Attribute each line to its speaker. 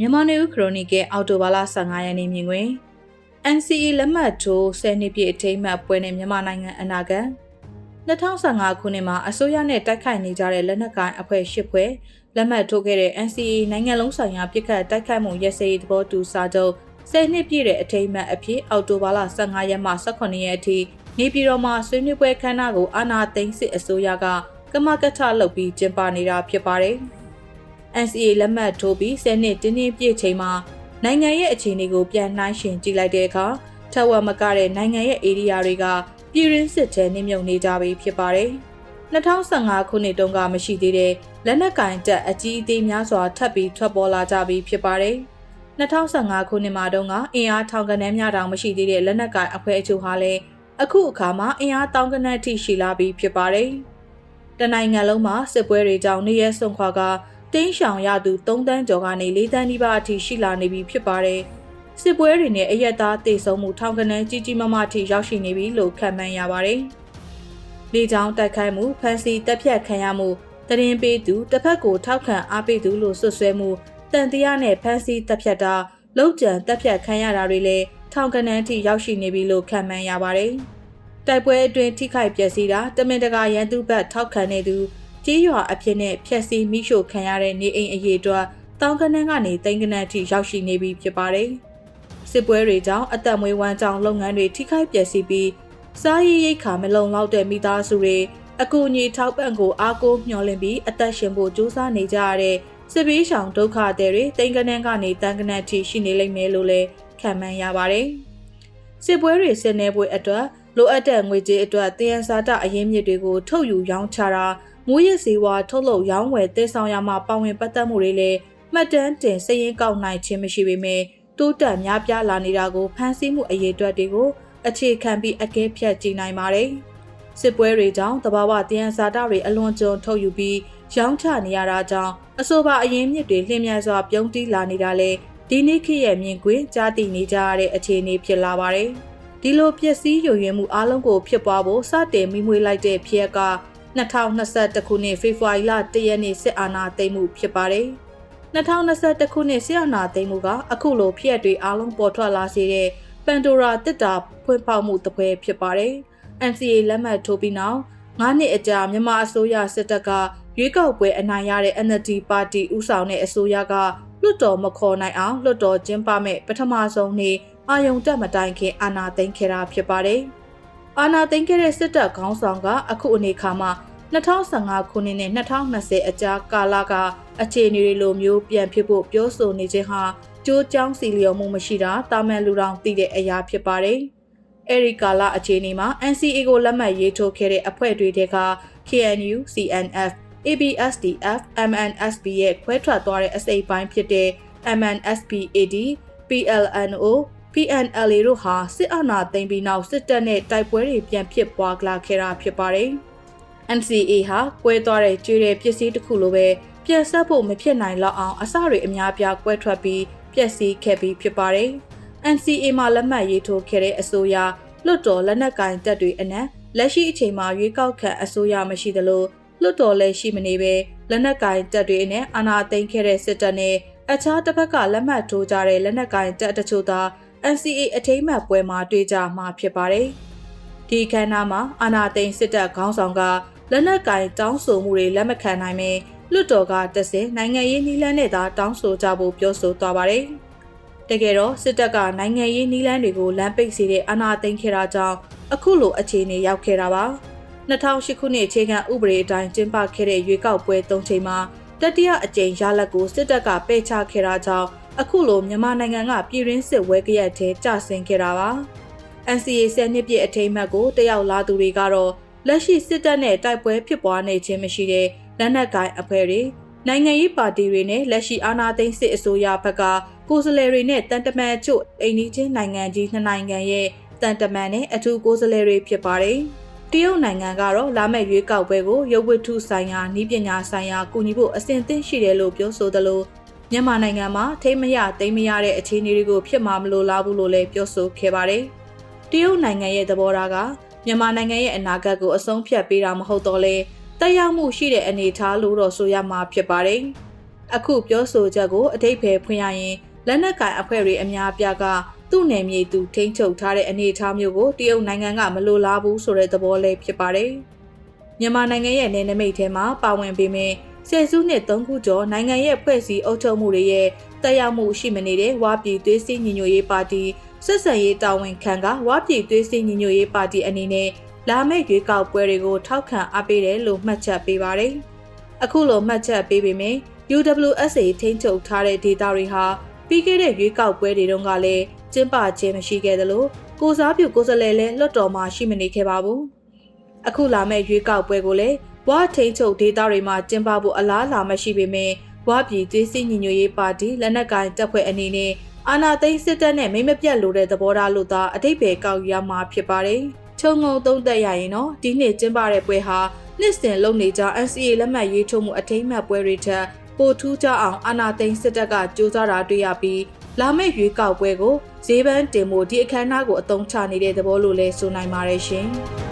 Speaker 1: မြန်မာနေဦးခရိုနီကယ်အော်တိုဘာလ15ရက်နေ့မြင်တွင် NCA လက်မှတ်ထိုး10နှစ်ပြည့်အထိမ်းအမှတ်ပွဲနဲ့မြန်မာနိုင်ငံအနာဂတ်2015ခုနှစ်မှာအစိုးရနဲ့တိုက်ခိုက်နေကြတဲ့လက်နက်ကိုင်အဖွဲ့၈ဖွဲ့လက်မှတ်ထိုးခဲ့တဲ့ NCA နိုင်ငံလုံးဆိုင်ရာပြစ်ခတ်တိုက်ခိုက်မှုရစရေးသဘောတူစာချုပ်10နှစ်ပြည့်တဲ့အထိမ်းအမှတ်အဖြစ်အော်တိုဘာလ15ရက်မှ18ရက်အထိနေပြည်တော်မှာဆွေးနွေးပွဲခမ်းနားကိုအာဏာသိမ်းစစ်အစိုးရကကမကထလုပ်ပြီးကျင်းပနေတာဖြစ်ပါတယ်။ NCA လက်မှတ်ထိုးပြီး10နှစ်တင်းတင်းပြည့်ချိန်မှာနိုင်ငံရဲ့အခြေအနေကိုပြန်နှိုင်းယှဉ်ကြည့်လိုက်တဲ့အခါထက်ဝက်မကတဲ့နိုင်ငံရဲ့ဧရိယာတွေကပြည်ရင်းစစ်ထဲနှိမ့်မြုပ်နေကြပြီဖြစ်ပါတယ်။2015ခုနှစ်တုန်းကမရှိသေးတဲ့လက်နက်ကင်တပ်အကြီးအသေးများစွာထပ်ပြီးထွက်ပေါ်လာကြပြီဖြစ်ပါတယ်။2015ခုနှစ်မှာတုန်းကအင်အားထောင်ကနန်းများတောင်မရှိသေးတဲ့လက်နက်ကင်အဖွဲ့အချို့ဟာလည်းအခုအခါမှာအင်အားတောင်ကနန်းထိရှိလာပြီဖြစ်ပါတယ်။တနိုင်ငံလုံးမှာစစ်ပွဲတွေကြောင့်နေရဲဆွန်ခွာက တင်းရှောင်ရသူ3တန်းကျော်ကနေ4တန်းနီးပါးအထိရှိလာနေပြီဖြစ်ပါတယ်။စစ်ပွဲတွေနဲ့အရက်သားတေဆုံးမှုထောင်ကနန်းကြီးကြီးမားမားအထိရောက်ရှိနေပြီလို့ခန့်မှန်းရပါတယ်။လေကြောင်းတိုက်ခိုက်မှုဖမ်းဆီးတပ်ဖြတ်ခံရမှုတရင်ပေးသူတစ်ဖက်ကိုထောက်ခံအားပေးသူလို့ဆွဆွဲမှုတန်တရားနဲ့ဖမ်းဆီးတပ်ဖြတ်တာလောက်ကျန်တပ်ဖြတ်ခံရတာတွေလည်းထောင်ကနန်းထိရောက်ရှိနေပြီလို့ခန့်မှန်းရပါတယ်။တိုက်ပွဲအတွင်းထိခိုက်ပျက်စီးတာတမင်တကာရန်သူဘက်ထောက်ခံနေသူ ကြေးရွာအဖြစ်နဲ့ဖျက်ဆီးမိရှို့ခံရတဲ့နေအိမ်အရေးအတွက်တောင်ကနန်းကနေတိန်ကနန်းထိရောက်ရှိနေပြီဖြစ်ပါတယ်။စစ်ပွဲတွေကြောင့်အသက်မွေးဝမ်းကြောင်းလုပ်ငန်းတွေထိခိုက်ပျက်စီးပြီးစားရည်ရိတ်ခါမလုံလောက်တဲ့မိသားစုတွေအကူအညီထောက်ပံ့ကိုအားကိုးမျှော်လင့်ပြီးအသက်ရှင်ဖို့ကြိုးစားနေကြရတဲ့စစ်ဘေးရှောင်ဒုက္ခသည်တွေတိန်ကနန်းကနေတန်ကနန်းထိရှိနေလိမ့်မယ်လို့လည်းခံမှန်းရပါတယ်။စစ်ပွဲတွေဆင်နေပွဲအတွက် လိုအပ်တဲ့ငွေကြေးအတွက်တယန်စာတအရင်းမြစ်တွေကိုထုတ်ယူရောင်းချတာမူရစ်စည်းဝါထုတ်လုပ်ရောင်းဝယ်တည်ဆောင်ရမှာပါဝင်ပတ်သက်မှုတွေလည်းမှတ်တမ်းတင်စည်ရင်ကောက်နိုင်ခြင်းမရှိပေမဲ့တိုးတက်များပြားလာနေတာကိုဖန်ဆီးမှုအရေးအတွက်တွေကိုအခြေခံပြီးအကဲဖြတ်ကြည့်နိုင်ပါတယ်။စစ်ပွဲတွေကြောင့်တဘာဝတယံဇာတတွေအလွန်ကျွံထုတ်ယူပြီးရောင်းချနေရတာကြောင့်အဆိုပါအရင်းမြစ်တွေလျင်မြန်စွာပြုံးတီးလာနေတာလေဒီနေ့ခေတ်ရဲ့မြင်ကွင်းကြားသိနေကြရတဲ့အခြေအနေဖြစ်လာပါတယ်။ ဒီလိုပျက်စီးယိုယွင်းမှုအလုံးကိုဖြစ်ပွားဖို့စတင်မိမွေးလိုက်တဲ့ဖြစ်က2021ခုနှစ်ဖေဖော်ဝါရီလ1ရက်နေ့စစ်အာဏာသိမ်းမှုဖြစ်ပါတယ်။2021ခုနှစ်စစ်အာဏာသိမ်းမှုကအခုလိုဖြစ်ရပ်တွေအလုံးပေါ်ထွက်လာစေတဲ့ပန်တိုရာတစ်တာဖွင့်ဖောက်မှုတစ်ပွဲဖြစ်ပါတယ်။ NCA လက်မှတ်ထိုးပြီးနောက်9နှစ်အကြာမြန်မာအစိုးရစစ်တပ်ကရွေးကောက်ပွဲအနိုင်ရတဲ့ NLD ပါတီဦးဆောင်တဲ့အစိုးရကလွတ်တော်မခေါ်နိုင်အောင်လွတ်တော်ကျင်းပမဲ့ပထမဆုံးနေ့ အာယုံတက်မတိုင်ခင်အာဏာသိမ်းခဲ့တာဖြစ်ပါတယ်။အာဏာသိမ်းခဲ့တဲ့စစ်တပ်ခေါင်းဆောင်ကအခုအနေခါမှာ2015ခုနှစ်နဲ့2020အကြားကာလကအခြေအနေတွေလိုမျိုးပြန်ဖြစ်ဖို့ပြောဆိုနေခြင်းဟာကြိုးကြောင်းစီလျော်မှုမရှိတာတာမန်လူတောင်သိတဲ့အရာဖြစ်ပါတယ်။အဲဒီကာလအခြေအနေမှာ NCA ကိုလက်မှတ်ရေးထိုးခဲ့တဲ့အဖွဲ့တွေတဲက KNU, CNF, ABSDF, MNSB ရဲ့ခွဲထွက်သွားတဲ့အစိပ်ပိုင်းဖြစ်တဲ့ MNSPAD, PLNO, PNLA တို့ဟာစစ်အာဏာသိမ်းပြီးနောက်စစ်တပ်နဲ့တိုက်ပွဲတွေပြန်ဖြစ်ပွားလာခဲ့တာဖြစ်ပါတယ်။ NCA ဟာကွဲသွားတဲ့ကျွေးတဲ့ပစ္စည်းတစ်ခုလိုပဲပြန်ဆက်ဖို့မဖြစ်နိုင်လောက်အောင်အစတွေအများပြားကွဲထွက်ပြီးပျက်စီးခဲ့ပြီးဖြစ်ပါတယ်။ NCA မှာလက်မှတ်ရေးထိုးခဲ့တဲ့အစိုးရလွတ်တော်လက်နက်ကင်တပ်တွေအနက်လက်ရှိအချိန်မှာရွေးကောက်ခံအစိုးရမရှိသလိုလွတ်တော်လည်းရှိမနေပဲလက်နက်ကင်တပ်တွေအနက်အာဏာသိမ်းခဲ့တဲ့စစ်တပ်နဲ့အခြားတစ်ဖက်ကလက်မှတ်ထိုးကြတဲ့လက်နက်ကင်တပ်တချို့သာ NCA အထိမ်းအမှတ်ပွဲမှာတွေ့ကြမှာဖြစ်ပါတယ်။ဒီခမ်းနားမှာအာဏာသိမ်းစစ်တပ်ခေါင်းဆောင်ကလက်နက်ကင်တောင်းဆိုမှုတွေလက်မခံနိုင်ပေလွတ်တော်ကတဆင်နိုင်ငံရေးနည်းလမ်းနဲ့သာတောင်းဆိုကြဖို့ပြောဆိုသွားပါတယ်။တကယ်တော့စစ်တပ်ကနိုင်ငံရေးနည်းလမ်းတွေကိုလမ်းပိတ်စေတဲ့အာဏာသိမ်းခဲ့တာကြောင့်အခုလိုအခြေအနေရောက်ခဲ့တာပါ။2008ခုနှစ်အခြေခံဥပဒေအတိုင်းကျင်းပခဲ့တဲ့ရွေးကောက်ပွဲ၃ချိန်မှာတတိယအကြိမ်ရလဒ်ကိုစစ်တပ်ကပယ်ချခဲ့တာကြောင့် အခုလိုမြန်မာနိုင်ငံကပြည်ရင်းစစ်ဝဲကြရက်ထဲကျဆင်းခဲ့တာပါ။ NCA ဆယ်နှစ်ပြည့်အထိမ်းအမှတ်ကိုတယောက်လာသူတွေကတော့လက်ရှိစစ်တပ်နဲ့တိုက်ပွဲဖြစ်ပွားနေခြင်းမရှိတဲ့လက်နက်ကိုင်အဖွဲ့တွေနိုင်ငံရေးပါတီတွေနဲ့လက်ရှိအာဏာသိမ်းစစ်အစိုးရဘက်ကကိုယ်စားလှယ်တွေနဲ့တန်တမန်ချို့အိမ်နီးချင်းနိုင်ငံကြီးနှစ်နိုင်ငံရဲ့တန်တမန်နဲ့အထူးကိုယ်စားလှယ်တွေဖြစ်ပါတယ်။တရုတ်နိုင်ငံကတော့လာမယ့်ရွေးကောက်ပွဲကိုရုပ်ဝတ္ထုဆိုင်ရာနှီးပညာဆိုင်ရာကူညီဖို့အစဉ်သင့်ရှိတယ်လို့ပြောဆိုသလို မြန်မာနိုင်ငံမှာထိမရသိမ်းမရတဲ့အခြေအနေတွေကိုဖြစ်မှာမလို့လားဘူးလို့လည်းပြောဆိုခဲ့ပါတယ်။တရုတ်နိုင်ငံရဲ့သဘောထားကမြန်မာနိုင်ငံရဲ့အနာဂတ်ကိုအဆုံးဖြတ်ပေးတာမဟုတ်တော့လဲတက်ရောက်မှုရှိတဲ့အနေအထားလို့တော့ဆိုရမှာဖြစ်ပါတယ်။အခုပြောဆိုချက်ကိုအတိတ်ပဲဖွင့်ရရင်လက်နက်ကင်အဖွဲ့တွေအများအပြားကသူ့နယ်မြေသူထိန်းချုပ်ထားတဲ့အနေအထားမျိုးကိုတရုတ်နိုင်ငံကမလိုလားဘူးဆိုတဲ့သဘောလေးဖြစ်ပါတယ်။မြန်မာနိုင်ငံရဲ့နယ်နိမိတ်ထဲမှာပါဝင်ပေမဲ့ ဆယ်စုနှစ်၃ခုကျော်နိုင်ငံရဲ့ဖွဲ့စည်းအုပ်ချုပ်မှုတွေရဲ့တက်ရောက်မှုရှိမနေတဲ့ဝါပြည်သွေးစည်းညီညွတ်ရေးပါတီဆက်ဆံရေးတာဝန်ခံကဝါပြည်သွေးစည်းညီညွတ်ရေးပါတီအနေနဲ့လာမယ့်ရွေးကောက်ပွဲတွေကိုထောက်ခံအားပေးတယ်လို့မှတ်ချက်ပေးပါတယ်။အခုလိုမှတ်ချက်ပေးပေမဲ့ UWSA ထိန်းချုပ်ထားတဲ့ဒေသတွေဟာပြီးခဲ့တဲ့ရွေးကောက်ပွဲတွေတုန်းကလည်းကျင်းပခြင်းမရှိခဲ့သလိုကိုစားပြုကိုယ်စားလှယ်လည်းလွတ်တော်မှာရှိမနေခဲ့ပါဘူး။ အခုလာမယ့်ရွေးကောက်ပွဲကိုလည်းဝါထိန်ချုပ်ဒေသတွေမှာကျင်းပဖို့အလားအလာမရှိပေမဲ့ဝါပြည်သွေးစည်းညီညွတ်ရေးပါတီလက်နက်ကိုင်တပ်ဖွဲ့အနေနဲ့အာဏာသိမ်းစစ်တပ်နဲ့မိမပြတ်လို့တဲ့သဘောထားလို့သာအတိတ်ပဲကောက်ရမှာဖြစ်ပါတယ်။ချုံငုံသုံးသက်ရရင်တော့ဒီနှစ်ကျင်းပတဲ့ပွဲဟာနှစ်စဉ်လုံနေကြ NCA လက်မှတ်ရေးထိုးမှုအထိမ်းအမှတ်ပွဲတွေထက်ပိုထူးခြားအောင်အာဏာသိမ်းစစ်တပ်ကစ조사တာတွေ့ရပြီးလာမယ့်ရွေးကောက်ပွဲကိုဈေးပန်းတင်ဖို့ဒီအခမ်းအနားကိုအသုံးချနေတဲ့သဘောလို့လဲဆိုနိုင်ပါတယ်ရှင်။